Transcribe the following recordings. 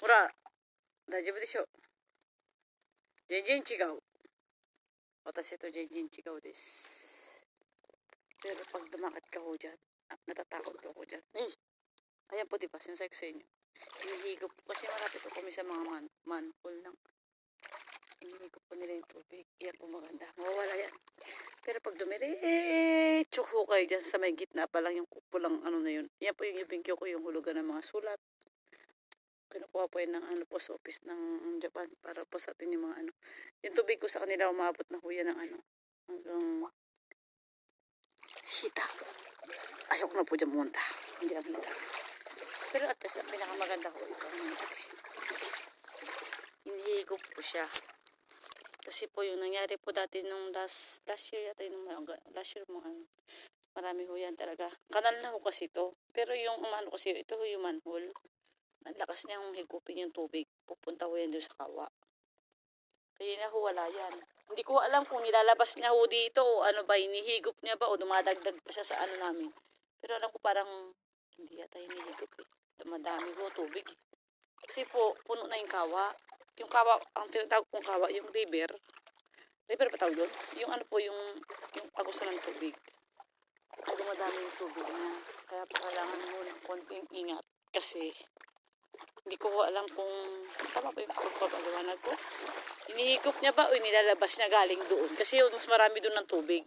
ほら、大丈夫でしょ全然違う。私と全然違うです。Pero pag dumakit ka ho dyan, ah, natatakot po ako dyan. Eh, ayan po diba, sinasabi ko sa inyo. Hinihigop po kasi malapit po kami sa mga man manhole ng hinihigop po nila yung tubig. Yan po maganda. Mawawala yan. Pero pag dumiretso ho kayo dyan sa may gitna pa lang yung pulang ano na yun. Yan po yung ibingkyo ko yung hulugan ng mga sulat. Kinukuha po yan ng ano po sa office ng Japan para po sa atin yung mga ano. Yung tubig ko sa kanila umabot na yan ng ano. Hanggang hita. Ayoko na po dyan pumunta. Hindi lang hita. Pero at least, ang pinakamaganda ko ito. Hinihigop po siya. Kasi po yung nangyari po dati nung last, last year yata yung last year mga ano, marami ho yan talaga. Kanal na ho kasi ito. Pero yung umano kasi ito ho yung manhole. Ang lakas niyang higupin yung tubig. Pupunta ho yan doon sa kawa. Kaya na ho wala yan. Hindi ko alam kung nilalabas niya ho dito o ano ba, hinihigop niya ba o dumadagdag pa siya sa ano namin. Pero alam ko parang hindi yata hinihigop eh. Madami ho tubig. Kasi po, puno na yung kawa. Yung kawa, ang tinatawag kong kawa, yung river. River ba tawag doon? Yung ano po, yung, yung agusan ng tubig. Ang dumadami yung tubig niya. Kaya po kailangan mo ng konting ingat. Kasi, hindi ko ho alam kung tama ba yung pagpapaliwanag ko. Hinihigop niya ba o nilalabas niya galing doon? Kasi mas marami doon ng tubig.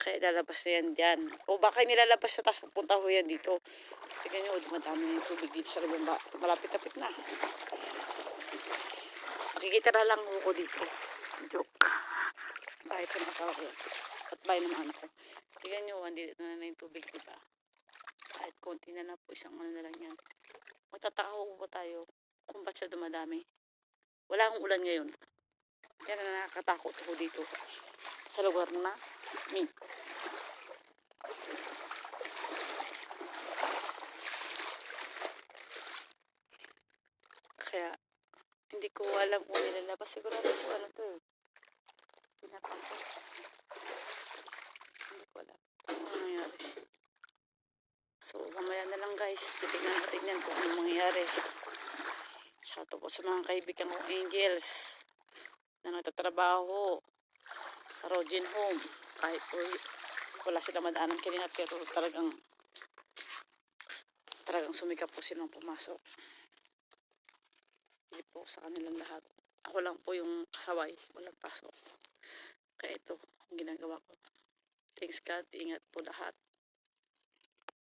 Kaya lalabas na yan dyan. O baka nilalabas siya tapos pupunta ho yan dito. Tingnan niyo, dumadami na yung tubig dito sa labamba. Malapit-lapit na. Makikita na lang ho ko dito. Joke. Bahay ko ng asawa ko. At bahay ng anak ko. Tingnan niyo, andito na na yung tubig, diba? Kahit konti na na po, isang ano na lang yan. Magtataka po tayo kung ba't siya dumadami. Wala akong ulan ngayon. Yan na nakakatakot ho dito. Sa lugar na mi. Kaya, hindi ko alam kung nilalabas. Sigurado ko ano to eh. Pinapasok. Hindi ko alam. So, mamaya na lang guys. Titignan natin yan kung ano mangyayari. Shout out po sa mga kaibigan kong angels na nagtatrabaho sa Rogin Home. Kahit po wala sila madaanan kanina pero talagang talagang sumikap po silang pumasok. Hindi po sa kanilang lahat. Ako lang po yung kasaway. Walang pasok. Kaya ito, ang ginagawa ko. Thanks God. Ingat po lahat.